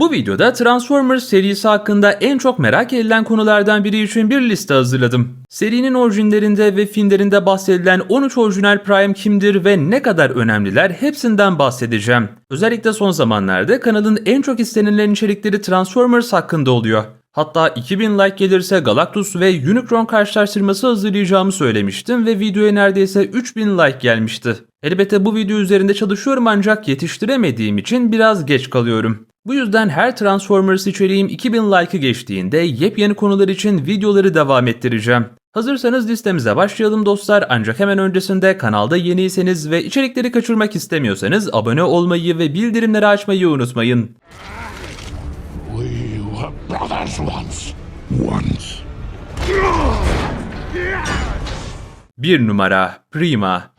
Bu videoda Transformers serisi hakkında en çok merak edilen konulardan biri için bir liste hazırladım. Serinin orijinlerinde ve filmlerinde bahsedilen 13 orijinal Prime kimdir ve ne kadar önemliler hepsinden bahsedeceğim. Özellikle son zamanlarda kanalın en çok istenilen içerikleri Transformers hakkında oluyor. Hatta 2000 like gelirse Galactus ve Unicron karşılaştırması hazırlayacağımı söylemiştim ve videoya neredeyse 3000 like gelmişti. Elbette bu video üzerinde çalışıyorum ancak yetiştiremediğim için biraz geç kalıyorum. Bu yüzden her Transformers içeriğim 2000 like'ı geçtiğinde yepyeni konular için videoları devam ettireceğim. Hazırsanız listemize başlayalım dostlar ancak hemen öncesinde kanalda yeniyseniz ve içerikleri kaçırmak istemiyorsanız abone olmayı ve bildirimleri açmayı unutmayın. 1 numara Prima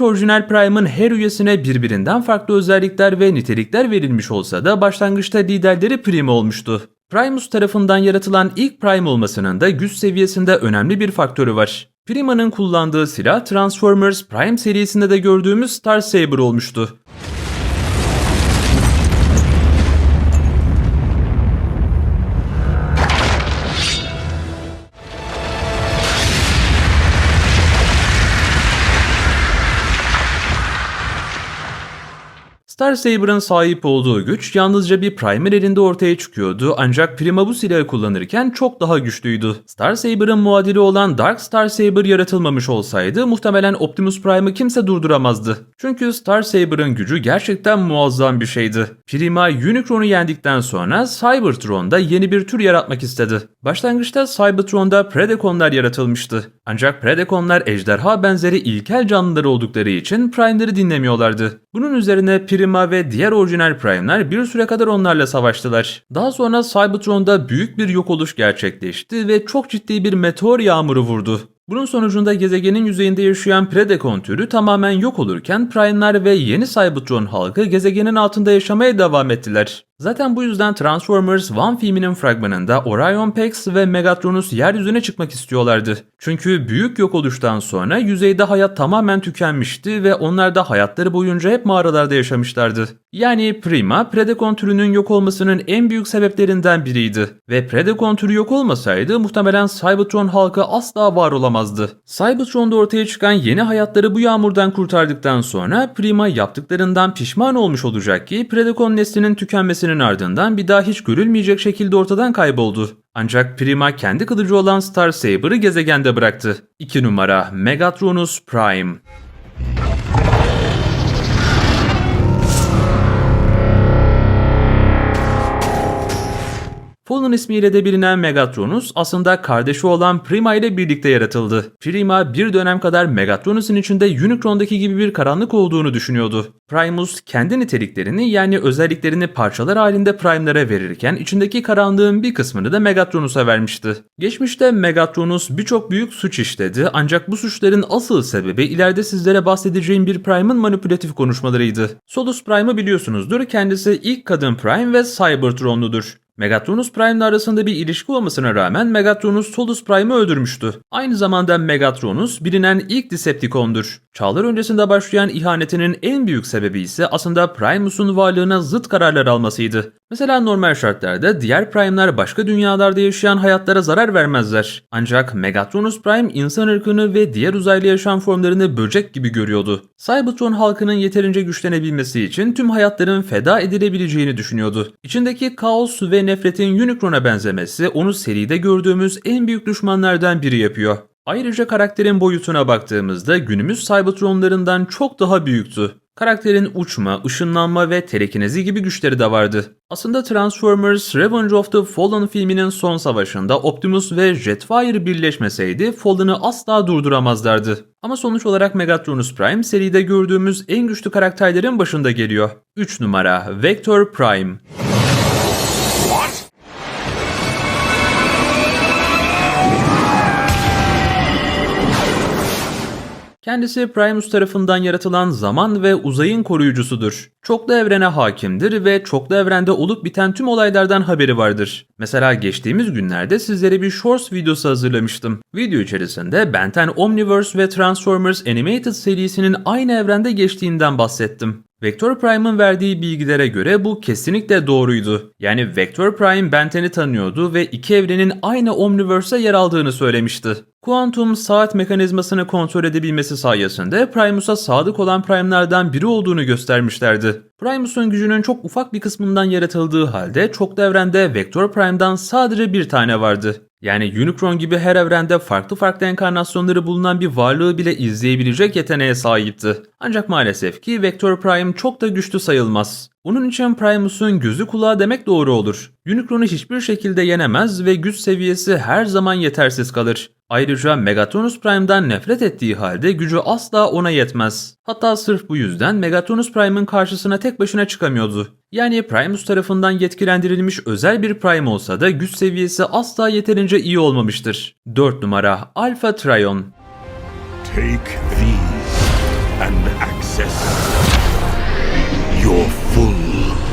13 orijinal Prime'ın her üyesine birbirinden farklı özellikler ve nitelikler verilmiş olsa da başlangıçta liderleri Prima olmuştu. Primus tarafından yaratılan ilk Prime olmasının da güç seviyesinde önemli bir faktörü var. Prima'nın kullandığı silah Transformers Prime serisinde de gördüğümüz Star Saber olmuştu. Star Saber'ın sahip olduğu güç yalnızca bir Primer elinde ortaya çıkıyordu ancak Prima bu silahı kullanırken çok daha güçlüydü. Star Saber'ın muadili olan Dark Star Saber yaratılmamış olsaydı muhtemelen Optimus Prime'ı kimse durduramazdı. Çünkü Star Saber'ın gücü gerçekten muazzam bir şeydi. Prima Unicron'u yendikten sonra Cybertron'da yeni bir tür yaratmak istedi. Başlangıçta Cybertron'da Predaconlar yaratılmıştı. Ancak Predaconlar ejderha benzeri ilkel canlılar oldukları için Prime'leri dinlemiyorlardı. Bunun üzerine Prima ve diğer orijinal Prime'ler bir süre kadar onlarla savaştılar. Daha sonra Cybertron'da büyük bir yok oluş gerçekleşti ve çok ciddi bir meteor yağmuru vurdu. Bunun sonucunda gezegenin yüzeyinde yaşayan Predacon türü tamamen yok olurken Prime'ler ve yeni Cybertron halkı gezegenin altında yaşamaya devam ettiler. Zaten bu yüzden Transformers One filminin fragmanında Orion Pax ve Megatronus yeryüzüne çıkmak istiyorlardı. Çünkü büyük yok oluştan sonra yüzeyde hayat tamamen tükenmişti ve onlar da hayatları boyunca hep mağaralarda yaşamışlardı. Yani Prima, Predacon türünün yok olmasının en büyük sebeplerinden biriydi. Ve Predacon türü yok olmasaydı muhtemelen Cybertron halkı asla var olamazdı. Cybertron'da ortaya çıkan yeni hayatları bu yağmurdan kurtardıktan sonra Prima yaptıklarından pişman olmuş olacak ki Predacon neslinin tükenmesinin ardından bir daha hiç görülmeyecek şekilde ortadan kayboldu. Ancak Prima kendi kılıcı olan Star Saber'ı gezegende bıraktı. 2 numara Megatronus Prime Fallen ismiyle de bilinen Megatronus aslında kardeşi olan Prima ile birlikte yaratıldı. Prima bir dönem kadar Megatronus'un içinde Unicron'daki gibi bir karanlık olduğunu düşünüyordu. Primus kendi niteliklerini yani özelliklerini parçalar halinde Prime'lara verirken içindeki karanlığın bir kısmını da Megatronus'a vermişti. Geçmişte Megatronus birçok büyük suç işledi ancak bu suçların asıl sebebi ileride sizlere bahsedeceğim bir Prime'ın manipülatif konuşmalarıydı. Solus Prime'ı biliyorsunuzdur kendisi ilk kadın Prime ve Cybertron'ludur. Megatronus Prime'le arasında bir ilişki olmasına rağmen Megatronus Solus Prime'ı öldürmüştü. Aynı zamanda Megatronus bilinen ilk Decepticon'dur. Çağlar öncesinde başlayan ihanetinin en büyük sebebi ise aslında Primus'un varlığına zıt kararlar almasıydı. Mesela normal şartlarda diğer Prime'ler başka dünyalarda yaşayan hayatlara zarar vermezler. Ancak Megatronus Prime insan ırkını ve diğer uzaylı yaşam formlarını böcek gibi görüyordu. Cybertron halkının yeterince güçlenebilmesi için tüm hayatların feda edilebileceğini düşünüyordu. İçindeki kaos ve nefretin Unicron'a benzemesi onu seride gördüğümüz en büyük düşmanlardan biri yapıyor. Ayrıca karakterin boyutuna baktığımızda günümüz Cybertronlarından çok daha büyüktü. Karakterin uçma, ışınlanma ve telekinezi gibi güçleri de vardı. Aslında Transformers Revenge of the Fallen filminin son savaşında Optimus ve Jetfire birleşmeseydi Fallen'ı asla durduramazlardı. Ama sonuç olarak Megatronus Prime seride gördüğümüz en güçlü karakterlerin başında geliyor. 3 numara Vector Prime Kendisi Primus tarafından yaratılan zaman ve uzayın koruyucusudur. Çoklu evrene hakimdir ve çoklu evrende olup biten tüm olaylardan haberi vardır. Mesela geçtiğimiz günlerde sizlere bir Shorts videosu hazırlamıştım. Video içerisinde Ben 10 Omniverse ve Transformers Animated serisinin aynı evrende geçtiğinden bahsettim. Vector Prime'ın verdiği bilgilere göre bu kesinlikle doğruydu. Yani Vector Prime Ben 10'i tanıyordu ve iki evrenin aynı Omniverse'e yer aldığını söylemişti. Kuantum saat mekanizmasını kontrol edebilmesi sayesinde Primus'a sadık olan Prime'lardan biri olduğunu göstermişlerdi. Primus'un gücünün çok ufak bir kısmından yaratıldığı halde çoklu evrende Vector Prime'dan sadece bir tane vardı. Yani Unicron gibi her evrende farklı farklı enkarnasyonları bulunan bir varlığı bile izleyebilecek yeteneğe sahipti. Ancak maalesef ki Vector Prime çok da güçlü sayılmaz. Bunun için Primus'un gözü kulağı demek doğru olur. Unicron'u hiçbir şekilde yenemez ve güç seviyesi her zaman yetersiz kalır. Ayrıca Megatronus Prime'dan nefret ettiği halde gücü asla ona yetmez. Hatta sırf bu yüzden Megatronus Prime'ın karşısına tek başına çıkamıyordu. Yani Primus tarafından yetkilendirilmiş özel bir Prime olsa da güç seviyesi asla yeterince iyi olmamıştır. 4 numara Alpha Trion Take these and access your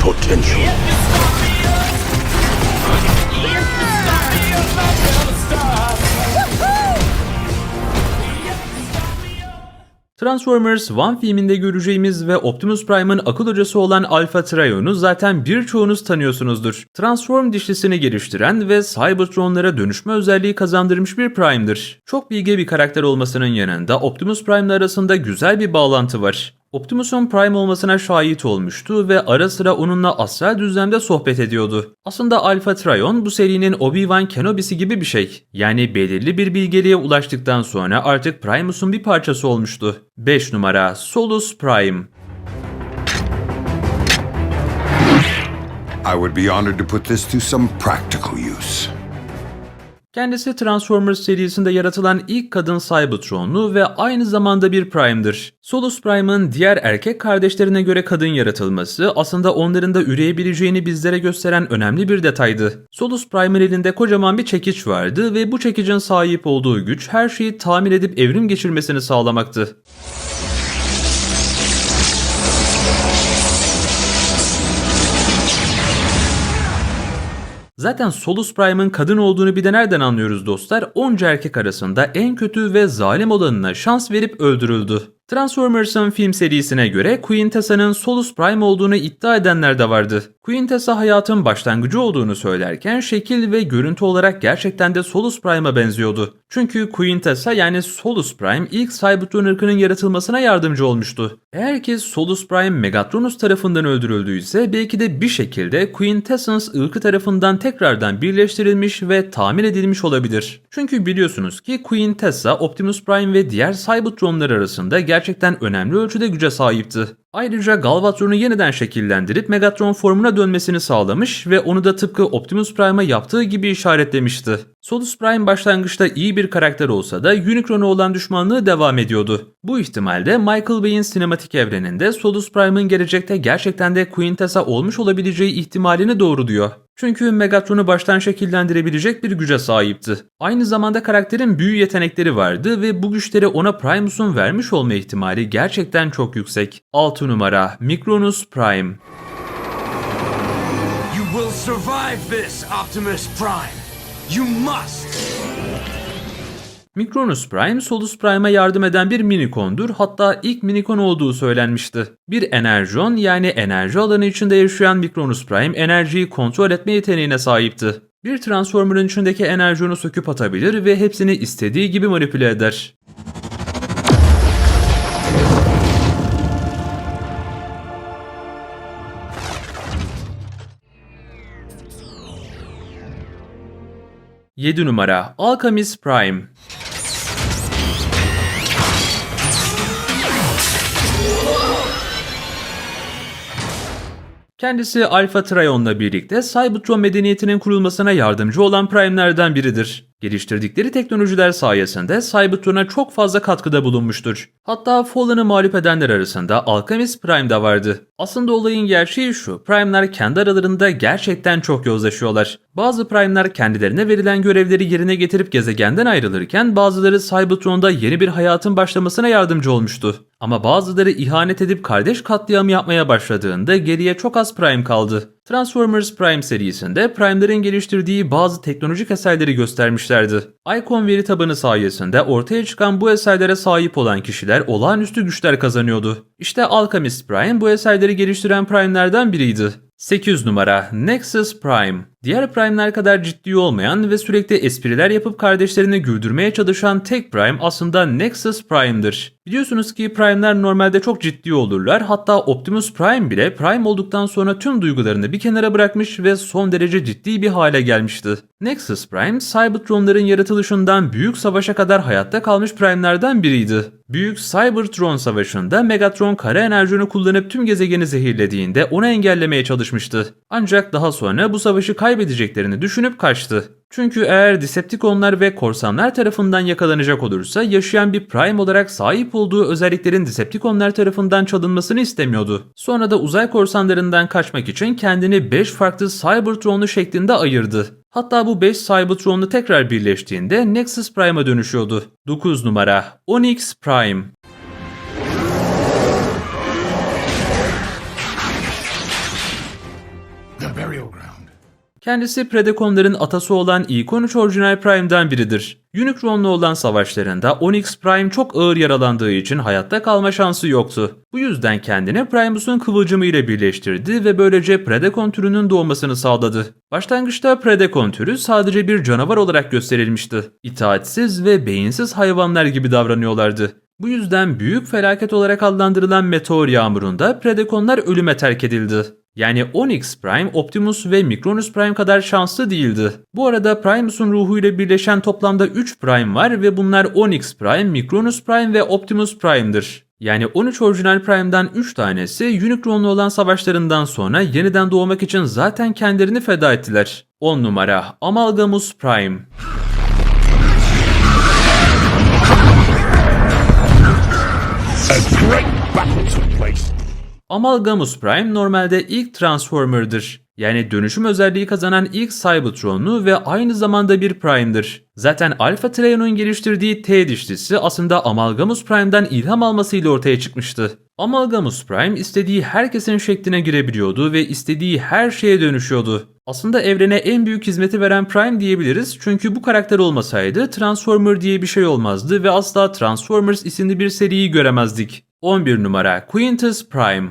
potential. Transformers One filminde göreceğimiz ve Optimus Prime'ın akıl hocası olan Alpha Trion'u zaten birçoğunuz tanıyorsunuzdur. Transform dişlisini geliştiren ve Cybertron'lara dönüşme özelliği kazandırmış bir Prime'dir. Çok bilge bir karakter olmasının yanında Optimus Prime'la arasında güzel bir bağlantı var. Optimus'un Prime olmasına şahit olmuştu ve ara sıra onunla astral düzlemde sohbet ediyordu. Aslında Alpha Trion bu serinin Obi-Wan Kenobi'si gibi bir şey. Yani belirli bir bilgeliğe ulaştıktan sonra artık Primus'un bir parçası olmuştu. 5 numara Solus Prime I would be honored to put this to some practical use. Kendisi Transformers serisinde yaratılan ilk kadın Cybertron'lu ve aynı zamanda bir Prime'dir. Solus Prime'ın diğer erkek kardeşlerine göre kadın yaratılması aslında onların da üreyebileceğini bizlere gösteren önemli bir detaydı. Solus Prime'ın elinde kocaman bir çekiç vardı ve bu çekicin sahip olduğu güç her şeyi tamir edip evrim geçirmesini sağlamaktı. Zaten Solus Prime'ın kadın olduğunu bir de nereden anlıyoruz dostlar? Onca erkek arasında en kötü ve zalim olanına şans verip öldürüldü. Transformers'ın film serisine göre Queen Tessa'nın Solus Prime olduğunu iddia edenler de vardı. Queen Tessa hayatın başlangıcı olduğunu söylerken şekil ve görüntü olarak gerçekten de Solus Prime'a benziyordu. Çünkü Queen Tessa yani Solus Prime ilk Cybertron ırkının yaratılmasına yardımcı olmuştu. Eğer ki Solus Prime Megatronus tarafından öldürüldüyse belki de bir şekilde Queen Tessence ırkı tarafından tekrardan birleştirilmiş ve tamir edilmiş olabilir. Çünkü biliyorsunuz ki Queen Tessa Optimus Prime ve diğer Cybertronlar arasında gerçekten önemli ölçüde güce sahipti. Ayrıca Galvatron'u yeniden şekillendirip Megatron formuna dönmesini sağlamış ve onu da tıpkı Optimus Prime'a yaptığı gibi işaretlemişti. Solus Prime başlangıçta iyi bir karakter olsa da Unicron'a olan düşmanlığı devam ediyordu. Bu ihtimalde Michael Bay'in sinematik evreninde Solus Prime'ın gelecekte gerçekten de Queen Tessa olmuş olabileceği ihtimalini doğruluyor. Çünkü Megatron'u baştan şekillendirebilecek bir güce sahipti. Aynı zamanda karakterin büyü yetenekleri vardı ve bu güçleri ona Primus'un vermiş olma ihtimali gerçekten çok yüksek. 6 numara Micronus Prime You will survive this, Optimus Prime. You must. Micronus Prime, Solus Prime'a yardım eden bir minikondur. Hatta ilk minikon olduğu söylenmişti. Bir enerjon yani enerji alanı içinde yaşayan Micronus Prime enerjiyi kontrol etme yeteneğine sahipti. Bir Transformer'ın içindeki enerjonu söküp atabilir ve hepsini istediği gibi manipüle eder. Yedi numara Alchemist Prime Kendisi Alpha Trion'la birlikte Cybertron medeniyetinin kurulmasına yardımcı olan Prime'lerden biridir. Geliştirdikleri teknolojiler sayesinde Cybertron'a çok fazla katkıda bulunmuştur. Hatta Fallen'ı mağlup edenler arasında Alchemist Prime de vardı. Aslında olayın gerçeği şu, Prime'ler kendi aralarında gerçekten çok yozlaşıyorlar. Bazı Prime'ler kendilerine verilen görevleri yerine getirip gezegenden ayrılırken bazıları Cybertron'da yeni bir hayatın başlamasına yardımcı olmuştu. Ama bazıları ihanet edip kardeş katliamı yapmaya başladığında geriye çok az Prime kaldı. Transformers Prime serisinde Prime'lerin geliştirdiği bazı teknolojik eserleri göstermişlerdi. Icon veri tabanı sayesinde ortaya çıkan bu eserlere sahip olan kişiler olağanüstü güçler kazanıyordu. İşte Alchemist Prime bu eserleri geliştiren Prime'lerden biriydi. 8 numara Nexus Prime. Diğer Prime'ler kadar ciddi olmayan ve sürekli espriler yapıp kardeşlerini güldürmeye çalışan tek Prime aslında Nexus Prime'dır. Biliyorsunuz ki Prime'ler normalde çok ciddi olurlar. Hatta Optimus Prime bile Prime olduktan sonra tüm duygularını bir kenara bırakmış ve son derece ciddi bir hale gelmişti. Nexus Prime, Cybertron'ların yaratılışından Büyük Savaş'a kadar hayatta kalmış Prime'lerden biriydi. Büyük Cybertron Savaşı'nda Megatron kara enerjini kullanıp tüm gezegeni zehirlediğinde onu engellemeye çalışmıştı. Ancak daha sonra bu savaşı kaybedeceklerini düşünüp kaçtı. Çünkü eğer Decepticonlar ve korsanlar tarafından yakalanacak olursa yaşayan bir Prime olarak sahip olduğu özelliklerin Decepticonlar tarafından çalınmasını istemiyordu. Sonra da uzay korsanlarından kaçmak için kendini 5 farklı Cybertron'lu şeklinde ayırdı. Hatta bu 5 Cybertron'lu tekrar birleştiğinde Nexus Prime'a dönüşüyordu. 9 numara Onyx Prime Kendisi Predaconların atası olan ilk 13 orijinal Prime'den biridir. Unicron'la olan savaşlarında Onyx Prime çok ağır yaralandığı için hayatta kalma şansı yoktu. Bu yüzden kendini Primus'un kıvılcımı ile birleştirdi ve böylece Predacon türünün doğmasını sağladı. Başlangıçta Predacon türü sadece bir canavar olarak gösterilmişti. İtaatsiz ve beyinsiz hayvanlar gibi davranıyorlardı. Bu yüzden büyük felaket olarak adlandırılan meteor yağmurunda Predaconlar ölüme terk edildi. Yani Onyx Prime, Optimus ve Micronus Prime kadar şanslı değildi. Bu arada Primus'un ruhuyla birleşen toplamda 3 Prime var ve bunlar Onyx Prime, Micronus Prime ve Optimus Prime'dır. Yani 13 orijinal Prime'dan 3 tanesi Unicron'la olan savaşlarından sonra yeniden doğmak için zaten kendilerini feda ettiler. 10 numara Amalgamus Prime Amalgamus Prime normalde ilk Transformer'dır. Yani dönüşüm özelliği kazanan ilk Cybertron'lu ve aynı zamanda bir Prime'dir. Zaten Alpha Trion'un geliştirdiği T dişlisi aslında Amalgamus Prime'den ilham almasıyla ortaya çıkmıştı. Amalgamus Prime istediği herkesin şekline girebiliyordu ve istediği her şeye dönüşüyordu. Aslında evrene en büyük hizmeti veren Prime diyebiliriz çünkü bu karakter olmasaydı Transformer diye bir şey olmazdı ve asla Transformers isimli bir seriyi göremezdik. 11 numara Quintus Prime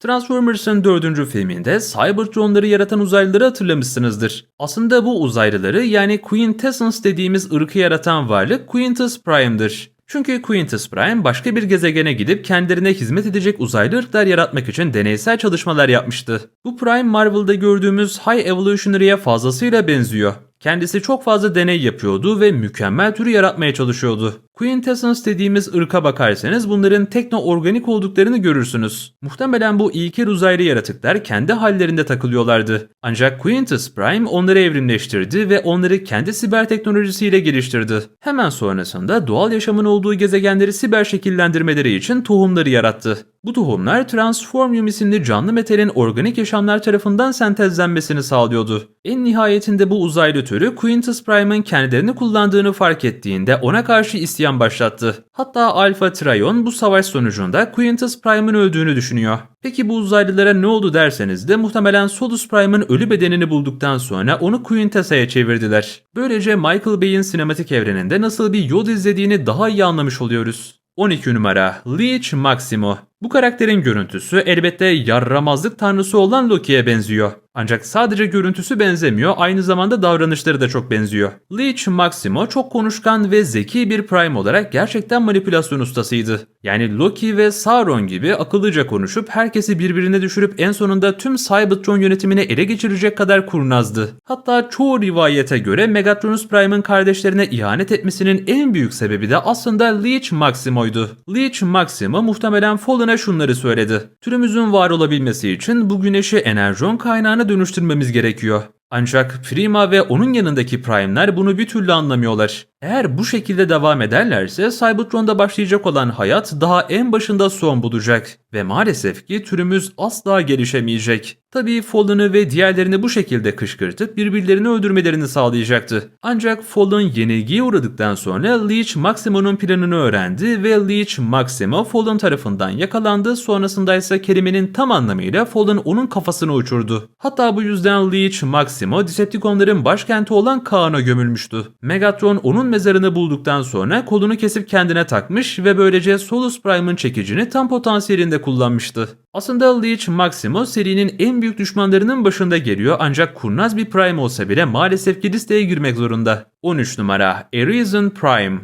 Transformers'ın dördüncü filminde Cybertron'ları yaratan uzaylıları hatırlamışsınızdır. Aslında bu uzaylıları yani Quintessence dediğimiz ırkı yaratan varlık Quintus Prime'dır. Çünkü Quintus Prime başka bir gezegene gidip kendilerine hizmet edecek uzaylı ırklar yaratmak için deneysel çalışmalar yapmıştı. Bu Prime Marvel'da gördüğümüz High Evolutionary'e fazlasıyla benziyor. Kendisi çok fazla deney yapıyordu ve mükemmel türü yaratmaya çalışıyordu. Quintessence dediğimiz ırka bakarsanız bunların tekno-organik olduklarını görürsünüz. Muhtemelen bu ilkel uzaylı yaratıklar kendi hallerinde takılıyorlardı. Ancak Quintus Prime onları evrimleştirdi ve onları kendi siber teknolojisiyle geliştirdi. Hemen sonrasında doğal yaşamın olduğu gezegenleri siber şekillendirmeleri için tohumları yarattı. Bu tohumlar Transformium isimli canlı metalin organik yaşamlar tarafından sentezlenmesini sağlıyordu. En nihayetinde bu uzaylı türü Quintus Prime'ın kendilerini kullandığını fark ettiğinde ona karşı isyan başlattı. Hatta Alpha Trion bu savaş sonucunda Quintus Prime'ın öldüğünü düşünüyor. Peki bu uzaylılara ne oldu derseniz de muhtemelen Solus Prime'ın ölü bedenini bulduktan sonra onu Quintessa'ya çevirdiler. Böylece Michael Bay'in sinematik evreninde nasıl bir yol izlediğini daha iyi anlamış oluyoruz. 12 numara Leech Maximo. Bu karakterin görüntüsü elbette yarramazlık tanrısı olan Loki'ye benziyor. Ancak sadece görüntüsü benzemiyor, aynı zamanda davranışları da çok benziyor. Leech Maximo çok konuşkan ve zeki bir Prime olarak gerçekten manipülasyon ustasıydı. Yani Loki ve Sauron gibi akıllıca konuşup herkesi birbirine düşürüp en sonunda tüm Cybertron yönetimini ele geçirecek kadar kurnazdı. Hatta çoğu rivayete göre Megatronus Prime'ın kardeşlerine ihanet etmesinin en büyük sebebi de aslında Leech Maximo'ydu. Leech Maximo muhtemelen Fallen Fallen'a şunları söyledi. Türümüzün var olabilmesi için bu güneşi enerjon kaynağına dönüştürmemiz gerekiyor. Ancak Prima ve onun yanındaki Prime'ler bunu bir türlü anlamıyorlar. Eğer bu şekilde devam ederlerse Cybertron'da başlayacak olan hayat daha en başında son bulacak ve maalesef ki türümüz asla gelişemeyecek. Tabii Fallen'ı ve diğerlerini bu şekilde kışkırtıp birbirlerini öldürmelerini sağlayacaktı. Ancak Fallen yenilgiye uğradıktan sonra Leech Maximo'nun planını öğrendi ve Leech Maximo Fallen tarafından yakalandı. Sonrasında ise kelimenin tam anlamıyla Fallen onun kafasını uçurdu. Hatta bu yüzden Leech Maximo Decepticonların başkenti olan Kaan'a gömülmüştü. Megatron onun mezarını bulduktan sonra kolunu kesip kendine takmış ve böylece Solus Prime'ın çekicini tam potansiyelinde kullanmıştı. Aslında Leech Maximo serinin en büyük düşmanlarının başında geliyor ancak kurnaz bir Prime olsa bile maalesef ki listeye girmek zorunda. 13 numara Arisen Prime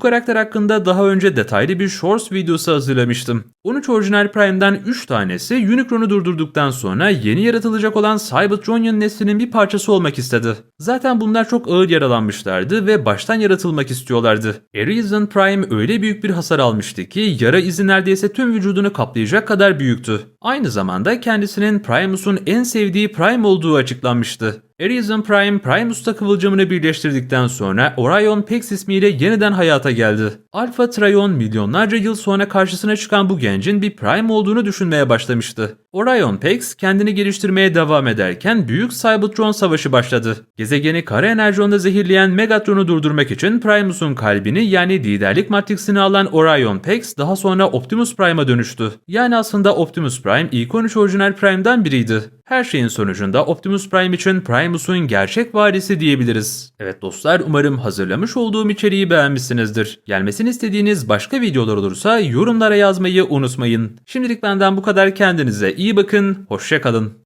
Bu karakter hakkında daha önce detaylı bir Shorts videosu hazırlamıştım. 13 orijinal Prime'den 3 tanesi Unicron'u durdurduktan sonra yeni yaratılacak olan Cybertronian neslinin bir parçası olmak istedi. Zaten bunlar çok ağır yaralanmışlardı ve baştan yaratılmak istiyorlardı. Arisen Prime öyle büyük bir hasar almıştı ki yara izi neredeyse tüm vücudunu kaplayacak kadar büyüktü. Aynı zamanda kendisinin Primus'un en sevdiği Prime olduğu açıklanmıştı. Arisen Prime, Primus'ta kıvılcımını birleştirdikten sonra Orion Pax ismiyle yeniden hayata geldi. Alpha Trion milyonlarca yıl sonra karşısına çıkan bu gencin bir Prime olduğunu düşünmeye başlamıştı. Orion Pax kendini geliştirmeye devam ederken Büyük Cybertron Savaşı başladı. Gezegeni kara enerjonda zehirleyen Megatron'u durdurmak için Primus'un kalbini yani liderlik matrisini alan Orion Pax daha sonra Optimus Prime'a dönüştü. Yani aslında Optimus Prime ilk 13 orijinal Prime'dan biriydi. Her şeyin sonucunda Optimus Prime için Primus'un gerçek varisi diyebiliriz. Evet dostlar umarım hazırlamış olduğum içeriği beğenmişsinizdir. Gelmesini istediğiniz başka videolar olursa yorumlara yazmayı unutmayın. Şimdilik benden bu kadar kendinize iyi bakın, hoşçakalın.